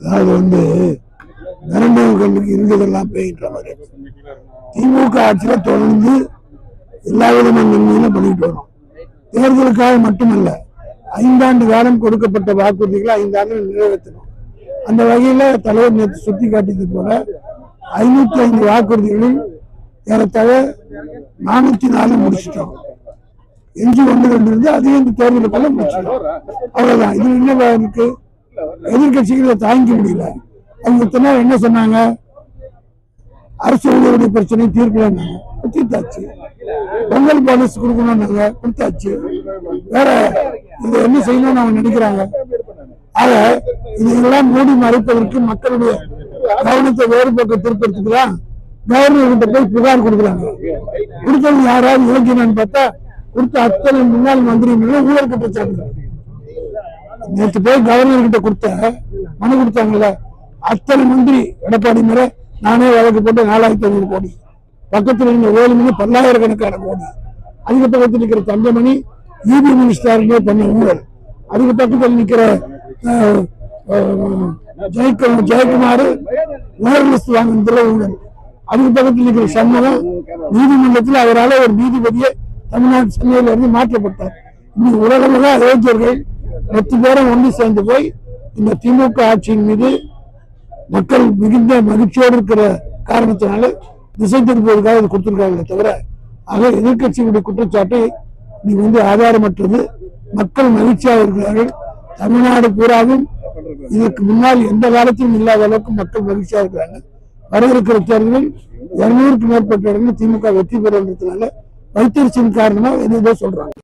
அதாவது வந்து மிரண்டவர்களுக்கு இருந்ததெல்லாம் பேயின்ற மாதிரி திமுக ஆட்சியில் தொடர்ந்து எல்லா விதமான நன்மையிலும் பண்ணிட்டு வரோம். தேர்தலுக்காக மட்டுமல்ல ஐந்தாண்டு காலம் கொடுக்கப்பட்ட வாக்குறுதிகளை ஐந்தாண்டு நிறைவேற்றணும். அந்த வகையில தலைவர் நேற்று சுட்டி காட்டியது போல ஐநூத்தி ஐந்து வாக்குறுதிகளில் ஏறத்தாழ நானூத்தி நாலு முடிச்சிட்டோம். எஞ்சி ஒன்று ரெண்டு இருந்து அதையும் இந்த தேர்தலுக்குள்ள முடிச்சிட்டோம் அவ்வளவுதான். இது என்ன இருக்கு? எதிர்கட்சிகளை தாங்கிக்க முடியல. அவங்க இத்தனை என்ன சொன்னாங்க? அரசு ஊழியருடைய பிரச்சனை தீர்க்கலன்னாங்க. தீர்த்தாச்சு. பொங்கல் போனஸ் கொடுக்கணும்னாங்க. கொடுத்தாச்சு. வேற இது என்ன செய்யணும்னு அவங்க நினைக்கிறாங்க? ஆக இதெல்லாம் மூடி மறைப்பதற்கு மக்களுடைய கவனத்தை வேறு பக்கம் திருப்பறதுக்கு தான் கவர்னர் கிட்ட போய் புகார் கொடுக்குறாங்க. கொடுத்தது யாராவது இலக்கியன்னு பார்த்தா கொடுத்த அத்தனை முன்னாள் மந்திரி ஊழல் குற்றச்சாட்டு நேற்று போய் கவர்னர் கிட்ட கொடுத்த மனு கொடுத்தாங்கல்ல? அத்தனை மந்திரி எடப்பாடி மேல நானே வழக்கு போட்டு நாலாயிரத்தி ஐநூறு கோடி. பக்கத்துல இருந்த வேலுமணி பல்லாயிரக்கணக்கான கோடி. அதுக்கு பக்கத்தில் இருக்கிற தங்கமணி யூபி மினிஸ்டருமே பண்ண ஊழல். அதுக்கு பக்கத்தில் நிற்கிற அஹ், ஜெயக்குமார் ஜெயக்குமார் உயர்லிஸ்ட் வாங்கினதுல ஊழல். அதுக்கு பக்கத்தில் இருக்கிற சண்முகம் நீதிமன்றத்தில் அவரால் ஒரு நீதிபதியை தமிழ்நாடு சென்னையில இருந்து மாற்றப்பட்டார். இன்னைக்கு உலகமாக அயோக்கியர்கள் பத்து பேரும் ஒன்று சேர்ந்து போய் இந்த திமுக ஆட்சியின் மீது மக்கள் மிகுந்த மகிழ்ச்சியோடு இருக்கிற காரணத்தினால திசை திருப்பதற்காக இது கொடுத்துருக்காங்களே தவிர ஆக எதிர்கட்சிகளுடைய குற்றச்சாட்டு நீ வந்து ஆதாரமற்றது. மக்கள் மகிழ்ச்சியாக இருக்கிறார்கள். தமிழ்நாடு பூராவும் இதற்கு முன்னால் எந்த காலத்திலும் இல்லாத அளவுக்கு மக்கள் மகிழ்ச்சியாக இருக்கிறாங்க. வரவிருக்கிற தேர்தலில் இருநூறுக்கு மேற்பட்ட இடங்களில் திமுக வெற்றி பெறுவதனால வைத்தறிச்சியின் காரணமா எதுவும் சொல்றாங்க.